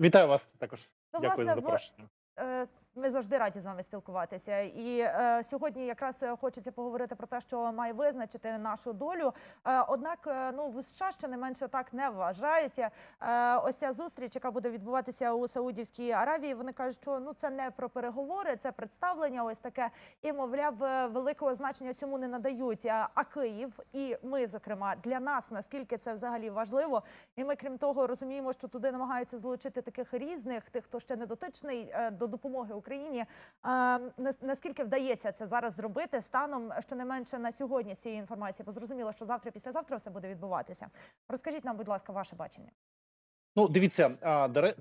Вітаю вас також. Ну, Дякую за власне, в- запрошення. Е, Ми завжди раді з вами спілкуватися. І е, сьогодні якраз е, хочеться поговорити про те, що має визначити нашу долю. Е, однак, е, ну в США ще не менше так не вважають. Е, ось ця зустріч, яка буде відбуватися у Саудівській Аравії. Вони кажуть, що ну це не про переговори, це представлення. Ось таке. І мовляв, е, великого значення цьому не надають. А, а Київ і ми, зокрема, для нас наскільки це взагалі важливо. І ми, крім того, розуміємо, що туди намагаються залучити таких різних, тих, хто ще не дотичний е, до допомоги Україні. Нас- Наскільки вдається це зараз зробити станом щонайменше на сьогодні з цієї інформації? Бо зрозуміло, що завтра, післязавтра все буде відбуватися. Розкажіть нам, будь ласка, ваше бачення. Ну, дивіться,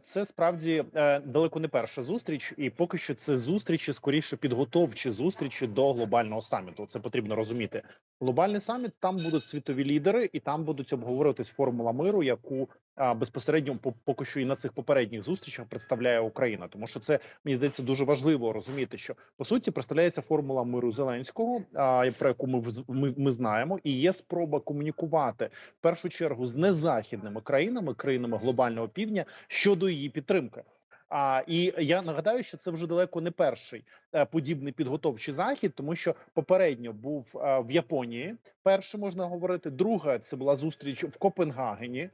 це справді е, далеко не перша зустріч, і поки що це зустрічі, скоріше підготовчі зустрічі до глобального саміту. Це потрібно розуміти. Глобальний саміт там будуть світові лідери, і там будуть обговорюватись формула миру, яку а, безпосередньо по- поки що і на цих попередніх зустрічах представляє Україна. Тому що це мені здається дуже важливо розуміти, що по суті представляється формула миру Зеленського, а, про яку ми ми, ми знаємо, і є спроба комунікувати в першу чергу з незахідними країнами, країнами глобального півдня щодо її підтримки. А і я нагадаю, що це вже далеко не перший е, подібний підготовчий захід, тому що попередньо був е, в Японії. Перше можна говорити. Друга це була зустріч в Копенгагені.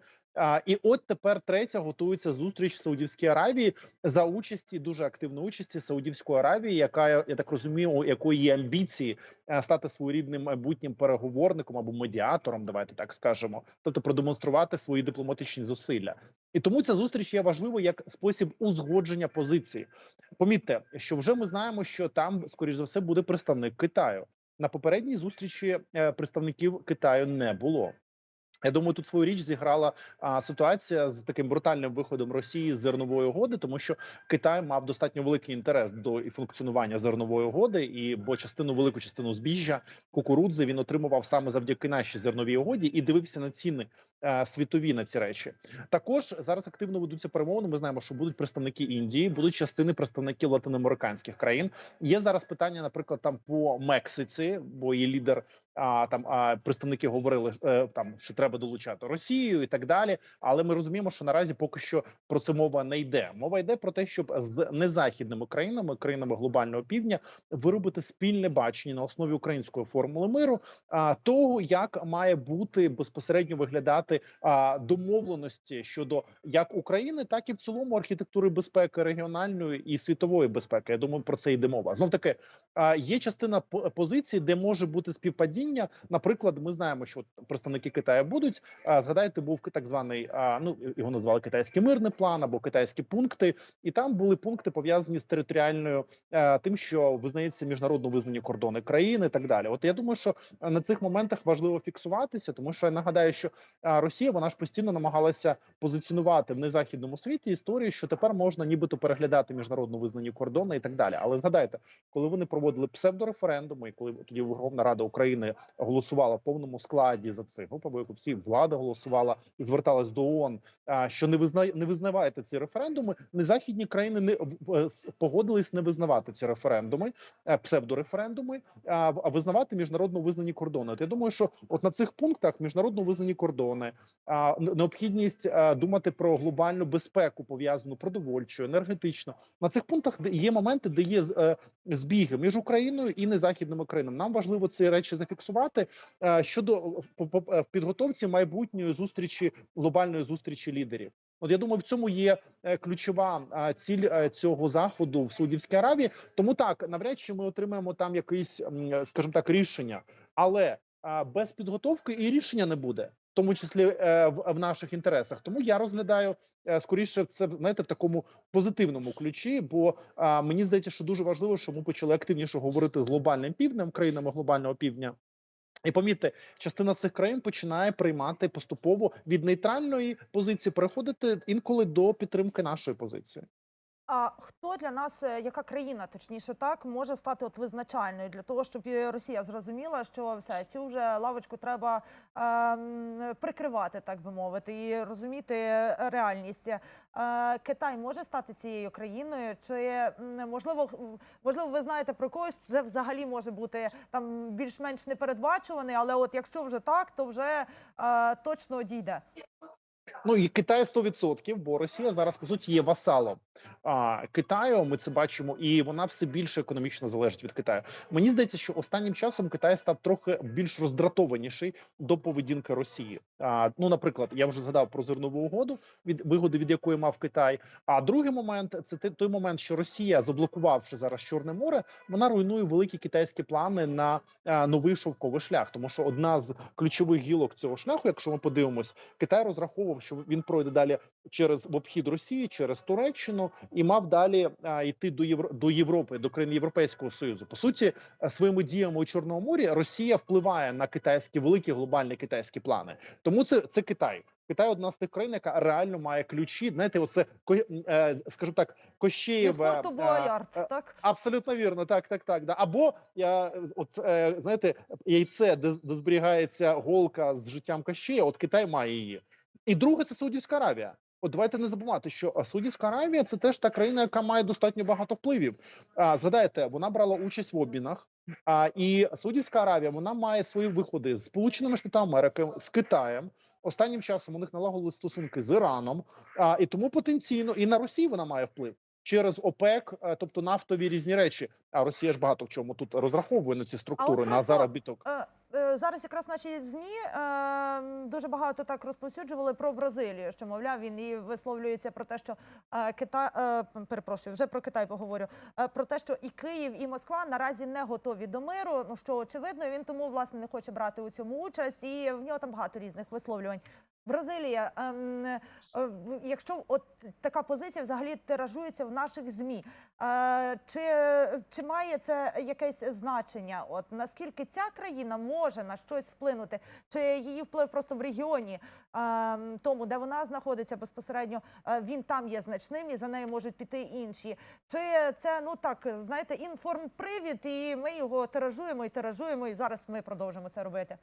І от тепер третя готується зустріч в Саудівській Аравії за участі дуже активної участі Саудівської Аравії, яка я так розумію, у якої є амбіції е, стати своєрідним майбутнім переговорником або медіатором, давайте так скажемо, тобто продемонструвати свої дипломатичні зусилля. І тому ця зустріч є важливою як спосіб узгодження позиції. Помітьте, що вже ми знаємо, що там, скоріш за все, буде представник Китаю. На попередній зустрічі е, представників Китаю не було. Я думаю, тут свою річ зіграла а, ситуація з таким брутальним виходом Росії з зернової угоди, тому що Китай мав достатньо великий інтерес до і функціонування зернової угоди, і бо частину велику частину збіжжя кукурудзи він отримував саме завдяки нашій зерновій угоді і дивився на ціни е, світові на ці речі. Також зараз активно ведуться перемовини. Ми знаємо, що будуть представники Індії, будуть частини представників латиноамериканських країн. Є зараз питання, наприклад, там по Мексиці, бо її лідер. А там а представники говорили е, там, що треба долучати Росію і так далі. Але ми розуміємо, що наразі поки що про це мова не йде. Мова йде про те, щоб з незахідними країнами, країнами глобального півдня, виробити спільне бачення на основі української формули миру, а того, як має бути безпосередньо виглядати а, домовленості щодо як України, так і в цілому архітектури безпеки регіональної і світової безпеки. Я думаю, про це йде мова. Знов таки є частина по- позицій, де може бути співпадіння. Наприклад, ми знаємо, що представники Китаю будуть. Згадайте, був так званий ну його назвали китайський мирний план або китайські пункти, і там були пункти пов'язані з територіальною е, тим, що визнається міжнародно визнані кордони країни, і так далі. От я думаю, що на цих моментах важливо фіксуватися, тому що я нагадаю, що Росія вона ж постійно намагалася позиціонувати в незахідному світі історію, що тепер можна нібито переглядати міжнародно визнані кордони і так далі. Але згадайте, коли вони проводили псевдореферендуми, і коли тоді Верховна Рада України голосувала в повному складі за група яку всі влада голосувала і зверталась до ООН, що не визнає не визнаваєте ці референдуми. Незахідні країни не е, погодились не визнавати ці референдуми, е, псевдореферендуми, а визнавати міжнародно визнані кордони. От я думаю, що от на цих пунктах міжнародно визнані кордони, необхідність е, думати про глобальну безпеку, пов'язану продовольчу, енергетично. На цих пунктах є моменти, де є збіги між Україною і незахідними країнами. Нам важливо ці речі зафіксувати е, щодо е, е, підготовці майбутньої зустрічі глобальної зустрічі лідерів. От я думаю, в цьому є ключова ціль цього заходу в Саудівській Аравії. Тому так навряд чи ми отримаємо там якесь, скажімо так, рішення, але без підготовки і рішення не буде. В тому числі в, наших інтересах, тому я розглядаю скоріше це знаєте в такому позитивному ключі. Бо мені здається, що дуже важливо, що ми почали активніше говорити з глобальним півднем, країнами глобального півдня. І помітьте, частина цих країн починає приймати поступово від нейтральної позиції, переходити інколи до підтримки нашої позиції. А хто для нас, е, яка країна, точніше так, може стати от визначальною для того, щоб Росія зрозуміла, що все цю вже лавочку треба ем, прикривати, так би мовити, і розуміти е, реальність. Е, Китай може стати цією країною, чи можливо, можливо, ви знаєте про когось, це взагалі може бути там більш-менш непередбачуваний, але от якщо вже так, то вже е, точно дійде. Ну і Китай 100%, бо Росія зараз по суті є васалом а, Китаю. Ми це бачимо, і вона все більше економічно залежить від Китаю. Мені здається, що останнім часом Китай став трохи більш роздратованіший до поведінки Росії. Ну, наприклад, я вже згадав про зернову угоду, від вигоди від якої мав Китай. А другий момент це той момент, що Росія, заблокувавши зараз Чорне море, вона руйнує великі китайські плани на новий шовковий шлях. Тому що одна з ключових гілок цього шляху, якщо ми подивимось, Китай розраховував, що він пройде далі через в обхід Росії, через Туреччину і мав далі йти до Євро, до Європи, до країн Європейського союзу. По суті, своїми діями у Чорному морі Росія впливає на китайські великі глобальні китайські плани. Тому це, це Китай. Китай одна з тих країн, яка реально має ключі. Знаєте, оце е, скажімо так, Кощеєва. форту е, Боярд, е, так? Абсолютно вірно, так, так, так. Да. Або я от знаєте, яйце, де, де зберігається голка з життям Кащея, от Китай має її. І друге, це Саудівська Аравія. От давайте не забувати, що а, Саудівська Аравія це теж та країна, яка має достатньо багато впливів. А, згадайте, вона брала участь в обмінах. А і Саудівська Аравія вона має свої виходи з Сполученими Штатами Америки, з Китаєм. Останнім часом у них налагодили стосунки з Іраном, а і тому потенційно і на Росію вона має вплив через ОПЕК, е, тобто нафтові різні речі. А Росія ж багато в чому тут розраховує на ці структури на заробіток. Е, Зараз якраз наші змі е, дуже багато так розповсюджували про Бразилію, що мовляв він і висловлюється про те, що е, Китай е, перепрошую, вже про Китай поговорю. Про те, що і Київ, і Москва наразі не готові до миру. Ну що очевидно, він тому власне не хоче брати у цьому участь, і в нього там багато різних висловлювань. Бразилія, ем, е, якщо от така позиція взагалі тиражується в наших змі, е, чи, чи має це якесь значення? От наскільки ця країна може на щось вплинути? Чи її вплив просто в регіоні, ем, тому де вона знаходиться безпосередньо, е, він там є значним і за нею можуть піти інші? Чи це ну так знаєте, інформпривід, і ми його тиражуємо і тиражуємо, і зараз ми продовжимо це робити?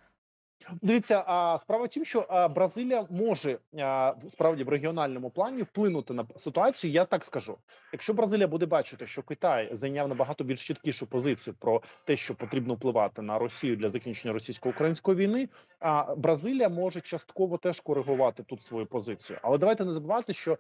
Дивіться, а справа в тім, що Бразилія може справді в регіональному плані вплинути на ситуацію. Я так скажу. Якщо Бразилія буде бачити, що Китай зайняв набагато більш чіткішу позицію про те, що потрібно впливати на Росію для закінчення російсько-української війни, а Бразилія може частково теж коригувати тут свою позицію. Але давайте не забувати, що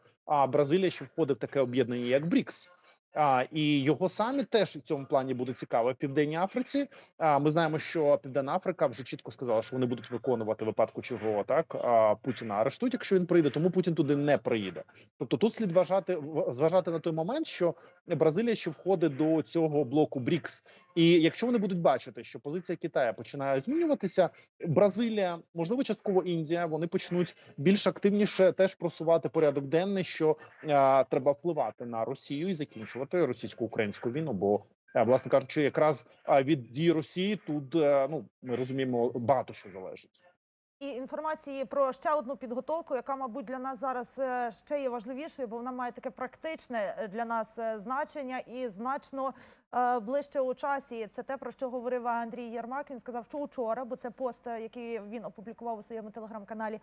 Бразилія ще входить в таке об'єднання, як БРІКС. А, і його саміт теж в цьому плані буде цікавий Південній Африці. А ми знаємо, що Південна Африка вже чітко сказала, що вони будуть виконувати випадку чого так а Путіна арештують, якщо він прийде, тому Путін туди не приїде. Тобто тут слід вважати зважати на той момент, що Бразилія ще входить до цього блоку БРІКС. І якщо вони будуть бачити, що позиція Китаю починає змінюватися, Бразилія, можливо, частково Індія, вони почнуть більш активніше теж просувати порядок денний, що а, треба впливати на Росію і закінчувати російсько-українську війну. Бо власне кажучи, якраз а, від дії Росії тут е, ну ми розуміємо багато що залежить. І інформації про ще одну підготовку, яка, мабуть, для нас зараз е, ще є важливішою, бо вона має таке практичне е, для нас е, значення і значно ближче у часі. Це те, про що говорив Андрій Єрмак. Він сказав, що учора, бо це пост, який він опублікував у своєму телеграм-каналі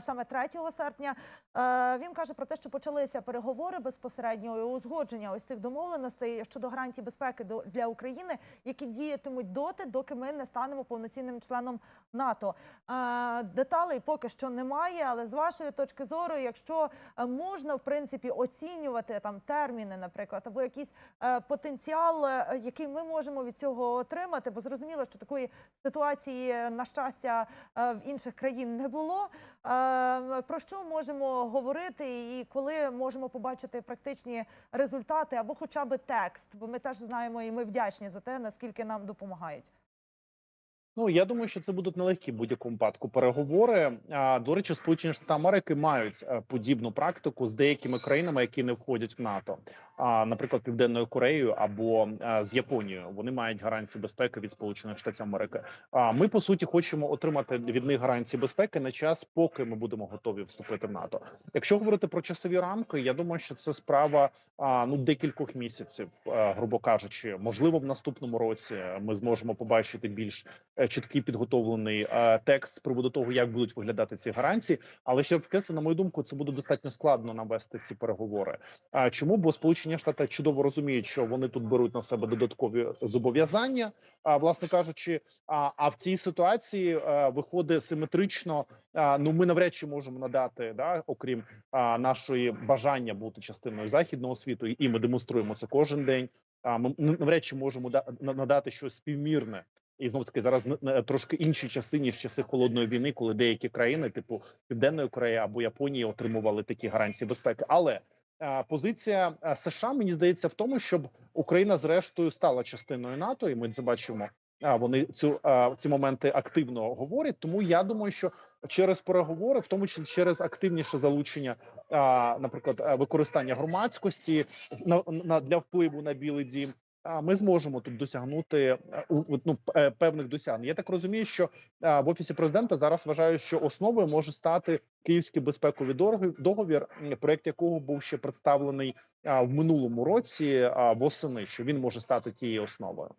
саме 3 серпня. Він каже про те, що почалися переговори безпосередньо і узгодження ось цих домовленостей щодо гарантій безпеки до- для України, які діятимуть доти, доки ми не станемо повноцінним членом НАТО. Деталей поки що немає, але з вашої точки зору, якщо е, можна в принципі оцінювати там терміни, наприклад, або якийсь е, потенціал, е, який ми можемо від цього отримати, бо зрозуміло, що такої ситуації, на щастя, в інших країн не було. Про що можемо говорити, і коли можемо побачити практичні результати, або хоча б текст, бо ми теж знаємо, і ми вдячні за те, наскільки нам допомагають. Ну я думаю, що це будуть нелегкі в будь-якому випадку переговори. А до речі, Сполучені Штати Америки мають е, подібну практику з деякими країнами, які не входять в НАТО. А наприклад, Південною Кореєю або е, з Японією. Вони мають гарантії безпеки від Сполучених Штатів Америки. А ми по суті хочемо отримати від них гарантії безпеки на час, поки ми будемо готові вступити в НАТО. Якщо говорити про часові рамки, я думаю, що це справа ну декількох місяців, е, грубо кажучи, можливо, в наступному році ми зможемо побачити більш чіткий підготовлений е, текст з приводу того, як будуть виглядати ці гарантії. Але ще підкреслю, на мою думку, це буде достатньо складно навести ці переговори. А чому? Бо Сполучені Штати чудово розуміють, що вони тут беруть на себе додаткові зобов'язання. А власне кажучи, а, а в цій ситуації е, виходить симетрично. А, ну ми навряд чи можемо надати, да, окрім а, нашої бажання бути частиною західного світу, і ми демонструємо це кожен день. А ми навряд чи можемо да, надати щось співмірне. І знову таки зараз трошки інші часи ніж часи холодної війни, коли деякі країни, типу Південної Кореї або Японії, отримували такі гарантії безпеки. Але е, позиція е, США мені здається в тому, щоб Україна зрештою стала частиною НАТО, і ми це бачимо. А вони цю е, ці моменти активно говорять. Тому я думаю, що через переговори, в тому числі через активніше залучення, наприклад, е, використання громадськості на, на для впливу на білий дім. А ми зможемо тут досягнути е, ну, е, певних досягнень. Я так розумію, що в офісі президента зараз вважаю, що основою може стати київський безпековий договір, проект якого був ще представлений в минулому році восени, що він може стати тією основою.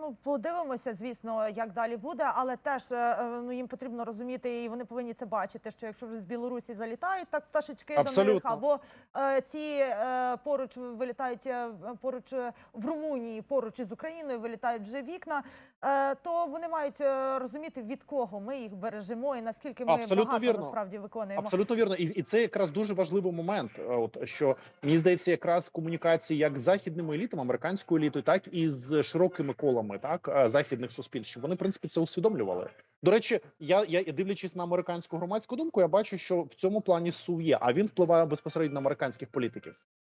Ну, подивимося, звісно, як далі буде, але теж е, е, ну їм потрібно розуміти, і вони повинні це бачити. Що якщо вже з Білорусі залітають так пташечки до них, або е, ці е, поруч вилітають е, поруч в Румунії, поруч із Україною вилітають вже вікна, е, то вони мають розуміти від кого ми їх бережемо і наскільки ми Абсолютно багато вірно. насправді виконуємо. Абсолютно вірно, і, і це якраз дуже важливий момент. От що мені здається, якраз комунікації як з західними елітами, американською елітою, так і з широкими колами так е, західних суспільств. Вони в принципі це усвідомлювали. До речі, я, я дивлячись на американську громадську думку, я бачу, що в цьому плані сув є, а він впливає безпосередньо на американських політиків.